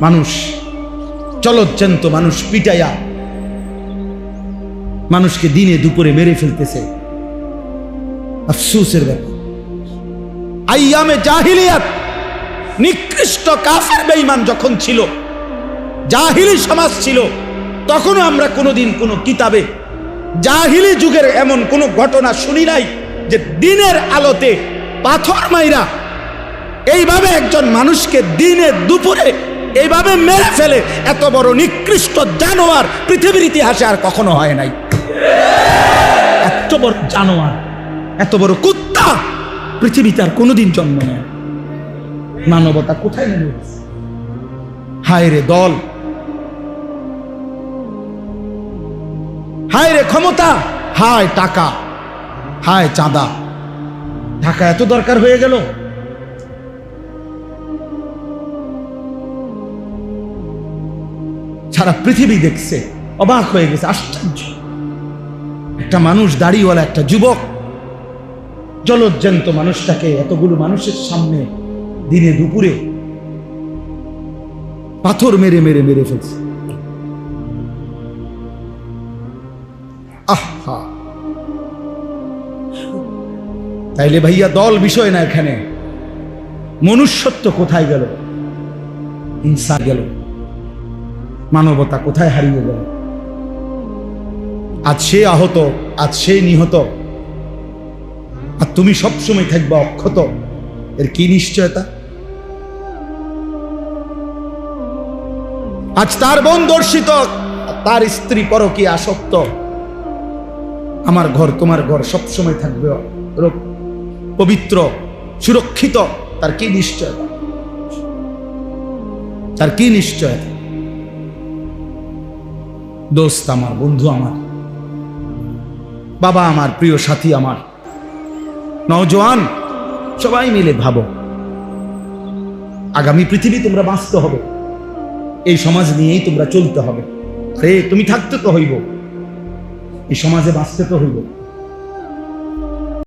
মানুষ চলচ্চন্ত মানুষ পিটাইয়া মানুষকে দিনে দুপুরে মেরে ফেলতেছে। আফসুসের ব্যাপার। আইয়ামে জাহিলিয়াত, নিকৃষ্ট কাফের বেঈমান যখন ছিল, জাহিলি সমাজ ছিল, তখনও আমরা কোনোদিন কোনো কিতাবে জাহিলি যুগের এমন কোনো ঘটনা শুনি নাই যে দিনের আলোতে পাথর মাইরা এইভাবে একজন মানুষকে দিনে দুপুরে এইভাবে মেরে ফেলে এত বড় নিকৃষ্ট জানোয়ার পৃথিবীর ইতিহাসে আর কখনো হয় নাই। এত বড় জানোয়ার, এত বড় কুত্তা পৃথিবীতে আর কোনোদিন জন্ম নেয় মানবতা কোথায় নেমে হায় রে দল। হায় রে ক্ষমতা। হায় টাকা। হায় চাঁদা। টাকা এত দরকার হয়ে গেল? সারা পৃথিবী দেখছে, অবাক হয়ে গেছে, আশ্চর্য। একটা মানুষ, দাড়িওয়ালা একটা যুবক, জলজ্জান্ত মানুষটাকে এতগুলো মানুষের সামনে দিনে দুপুরে পাথর মেরে মেরে মেরে ফেলছে। আহা তাইলে ভাইয়া, দল বিষয় না এখানে। মনুষ্যত্ব কোথায় গেল? হিংসা গেল। মানবতা কোথায় হারিয়ে গেল? আজ সে আহত, আজ সে নিহত। আর তুমি সবসময় থাকবে অক্ষত। এর কি নিশ্চয়তা? আজ তার বোন দর্শিত তার স্ত্রী পরকি আসক্ত। আমার ঘর, তোমার ঘর সবসময় থাকবে পবিত্র, সুরক্ষিত। তার কি নিশ্চয়তা? তার কি নিশ্চয়তা? দোস্ত আমার, বন্ধু আমার, বাবা আমার, প্রিয় সাথী আমার, নওজোয়ান, সবাই মিলে ভাবো, আগামী পৃথিবী তোমরা বাঁচতে হবে, এই সমাজ নিয়েই তোমরা চলতে হবে। রে তুমি থাকতে তো হইব, এই সমাজে বাঁচতে তো হইব।